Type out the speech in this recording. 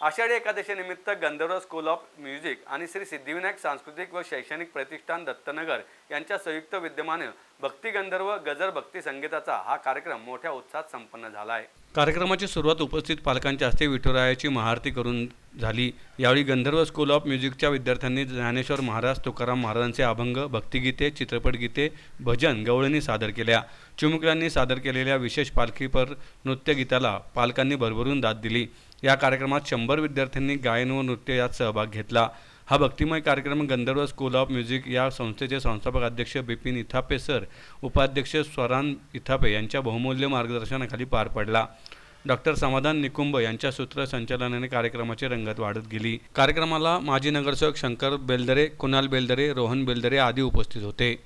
आषाढी एकादशीनिमित्त Gandharva school of music आणि श्री सिद्धिविनायक सांस्कृतिक व शैक्षणिक प्रतिष्ठान दत्तनगर यांच्या संयुक्त विद्यमाने भक्तिगंधर्व गजर भक्ती संगीताचा हा कार्यक्रम मोठ्या उत्साहात संपन्न झाला आहे कार्यक्रमाची सुरुवात उपस्थित पालकांच्या हस्ते विठुरायाची महाआरती करून झाली. यावेळी गंधर्व स्कूल ऑफ म्युझिकच्या विद्यार्थ्यांनी ज्ञानेश्वर महाराज तुकाराम महाराजांचे अभंग भक्तिगीते चित्रपटगीते भजन गवळणी सादर केल्या. चिमुकल्यांनी सादर केलेल्या विशेष पालखीपर नृत्यगीताला पालकांनी भरभरून दाद दिली. या कार्यक्रमात शंभर विद्यार्थ्यांनी गायन व नृत्य यात सहभाग घेतला. हा भक्तिमय कार्यक्रम गंधर्व स्कूल ऑफ म्युझिक या संस्थेचे संस्थापक अध्यक्ष बिपिन इथापे सर उपाध्यक्ष स्वरान इथापे यांच्या बहुमूल्य मार्गदर्शनाखाली पार पडला. डॉक्टर समाधान निकुंभ यांच्या सूत्रसंचालनाने कार्यक्रमाची रंगत वाढत गेली. कार्यक्रमाला माजी नगरसेवक शंकर बेलदरे कुणाल बेलदरे रोहन बेलदरे आदी उपस्थित होते.